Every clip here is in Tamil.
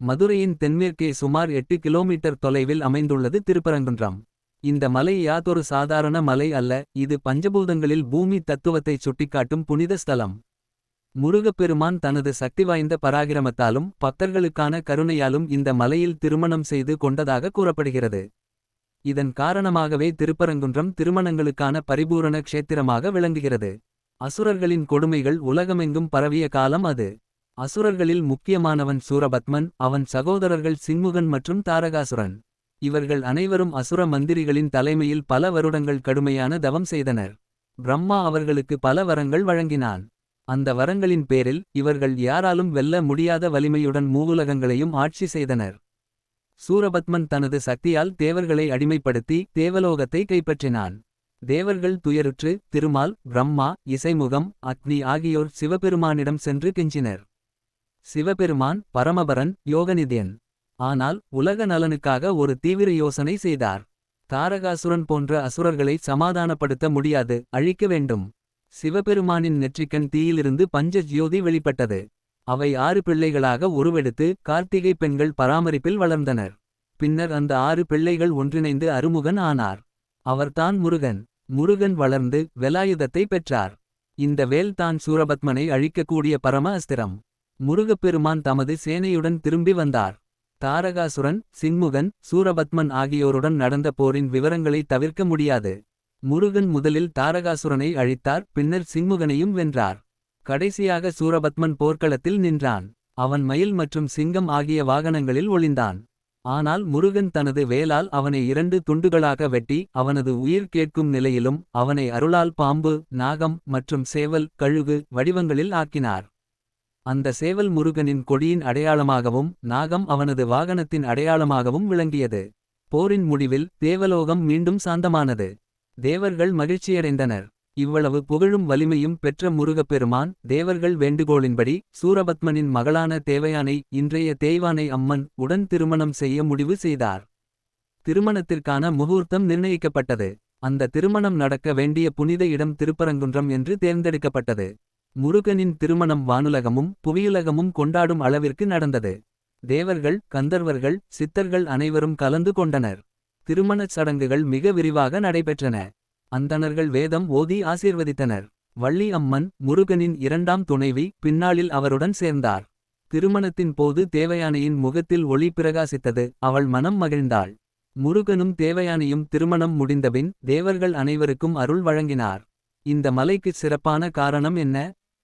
மதுரையின் தென்மேற்கே சுமார் எட்டு கிலோமீட்டர் தொலைவில் அமைந்துள்ளது திருப்பரங்குன்றம். இந்த மலை யாதொரு சாதாரண மலை அல்ல இது பஞ்சபூதங்களில் பூமி தத்துவத்தைச் சுட்டிக்காட்டும் புனித ஸ்தலம். முருகப்பெருமான் தனது சக்திவாய்ந்த பராகிரமத்தாலும் பக்தர்களுக்கான கருணையாலும் இந்த மலையில் திருமணம் செய்து கொண்டதாக கூறப்படுகிறது. இதன் காரணமாகவே திருப்பரங்குன்றம் திருமணங்களுக்கான பரிபூரண க்ஷேத்திரமாக விளங்குகிறது. அசுரர்களின் கொடுமைகள் உலகமெங்கும் பரவிய காலம் அது. அசுரர்களில் முக்கியமானவன் சூரபத்மன் அவன் சகோதரர்கள் சின்முகன் மற்றும் தாரகாசுரன். இவர்கள் அனைவரும் அசுர மந்திரிகளின் தலைமையில் பல வருடங்கள் கடுமையான தவம் செய்தனர். பிரம்மா அவர்களுக்கு பல வரங்கள் வழங்கினான். அந்த வரங்களின் பேரில் இவர்கள் யாராலும் வெல்ல முடியாத வலிமையுடன் மூவுலகங்களையும் ஆட்சி செய்தனர். சூரபத்மன் தனது சக்தியால் தேவர்களை அடிமைப்படுத்தி தேவலோகத்தை கைப்பற்றினான். தேவர்கள் துயருற்று திருமால் பிரம்மா இசைமுகம் அக்னி ஆகியோர் சிவபெருமானிடம் சென்று கெஞ்சினர். சிவபெருமான் பரமபரன் யோகநிதியன். ஆனால் உலக நலனுக்காக ஒரு தீவிர யோசனை செய்தார். தாரகாசுரன் போன்ற அசுரர்களை சமாதானப்படுத்த முடியாது அழிக்க வேண்டும். சிவபெருமானின் நெற்றிக்கண் தீயிலிருந்து பஞ்ச ஜியோதி வெளிப்பட்டது. அவை ஆறு பிள்ளைகளாக உருவெடுத்து கார்த்திகை பெண்கள் பராமரிப்பில் வளர்ந்தனர். பின்னர் அந்த ஆறு பிள்ளைகள் ஒன்றிணைந்து அருமுகன் ஆனார். அவர்தான் முருகன் முருகன் வளர்ந்து வெலாயுதத்தை பெற்றார். இந்த வேல் தான் சூரபத்மனை அழிக்கக்கூடிய பரம அஸ்திரம். முருகப்பெருமான் தமது சேனையுடன் திரும்பி வந்தார். தாரகாசுரன் சின்முகன் சூரபத்மன் ஆகியோருடன் நடந்த போரின் விவரங்களை தவிர்க்க முடியாது. முருகன் முதலில் தாரகாசுரனை அழித்தார் பின்னர் சின்முகனையும் வென்றார். கடைசியாக சூரபத்மன் போர்க்களத்தில் நின்றான். அவன் மயில் மற்றும் சிங்கம் ஆகிய வாகனங்களில் ஒளிந்தான். ஆனால் முருகன் தனது வேலால் அவனை இரண்டு துண்டுகளாக வெட்டி அவனது உயிர் கேட்கும் நிலையிலும் அவனை அருளால் பாம்பு நாகம் மற்றும் சேவல் கழுகு வடிவங்களில் ஆக்கினார். அந்த சேவல் முருகனின் கொடியின் அடையாளமாகவும் நாகம் அவனது வாகனத்தின் அடையாளமாகவும் விளங்கியது. போரின் முடிவில் தேவலோகம் மீண்டும் சாந்தமானது. தேவர்கள் மகிழ்ச்சியடைந்தனர். இவ்வளவு புகழும் வலிமையும் பெற்ற முருகப்பெருமான் தேவர்கள் வேண்டுகோளின்படி சூரபத்மனின் மகளான தேவயானை இன்றைய தேய்வானை அம்மன் உடன் திருமணம் செய்ய முடிவு செய்தார். திருமணத்திற்கான முகூர்த்தம் நிர்ணயிக்கப்பட்டது. அந்த திருமணம் நடக்க வேண்டிய புனித இடம் திருப்பரங்குன்றம் என்று தேர்ந்தெடுக்கப்பட்டது. முருகனின் திருமணம் வானுலகமும் புவியுலகமும் கொண்டாடும் அளவிற்கு நடந்தது. தேவர்கள் கந்தர்வர்கள் சித்தர்கள் அனைவரும் கலந்து கொண்டனர். திருமணச் சடங்குகள் மிக விரிவாக நடைபெற்றன. அந்தணர்கள் வேதம் ஓதி ஆசீர்வதித்தனர். வள்ளி அம்மன் முருகனின் இரண்டாம் துணைவி பின்னாளில் அவருடன் சேர்ந்தார். திருமணத்தின் போது தேவயானையின் முகத்தில் ஒளி பிரகாசித்தது அவள் மனம் மகிழ்ந்தாள். முருகனும் தேவயானையும் திருமணம் முடிந்தபின் தேவர்கள் அனைவருக்கும் அருள் வழங்கினார். இந்த மலைக்குச் சிறப்பான காரணம் என்ன.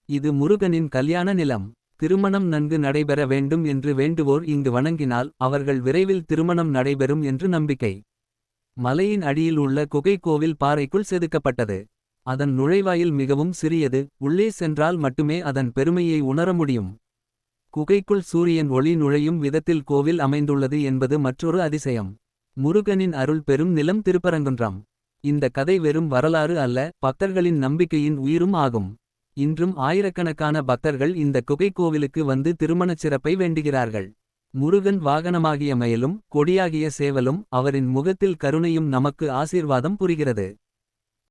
இது முருகனின் கல்யாண நிலம். திருமணம் நன்கு நடைபெற வேண்டும் என்று வேண்டுவோர் இங்கு வணங்கினால் அவர்கள் விரைவில் திருமணம் நடைபெறும் என்று நம்பிக்கை. மலையின் அடியில் உள்ள குகை கோவில் பாறைக்குள் செதுக்கப்பட்டது. அதன் நுழைவாயில் மிகவும் சிறியது உள்ளே சென்றால் மட்டுமே அதன் பெருமையை உணர முடியும். குகைக்குள் சூரியன் ஒளி நுழையும் விதத்தில் கோவில் அமைந்துள்ளது என்பது மற்றொரு அதிசயம். முருகனின் அருள் பெரும் நிலம் திருப்பரங்குன்றம். இந்த கதை வெறும் வரலாறு அல்ல பக்தர்களின் நம்பிக்கையின் உயிரும் ஆகும். இன்றும் ஆயிரக்கணக்கான பக்தர்கள் இந்த குகை கோவிலுக்கு வந்து திருமணச் சிறப்பை வேண்டுகிறார்கள். முருகன் வாகனமாகிய மயிலும் கொடியாகிய சேவலும் அவரின் முகத்தில் கருணையும் நமக்கு ஆசீர்வாதம் புரிகிறது.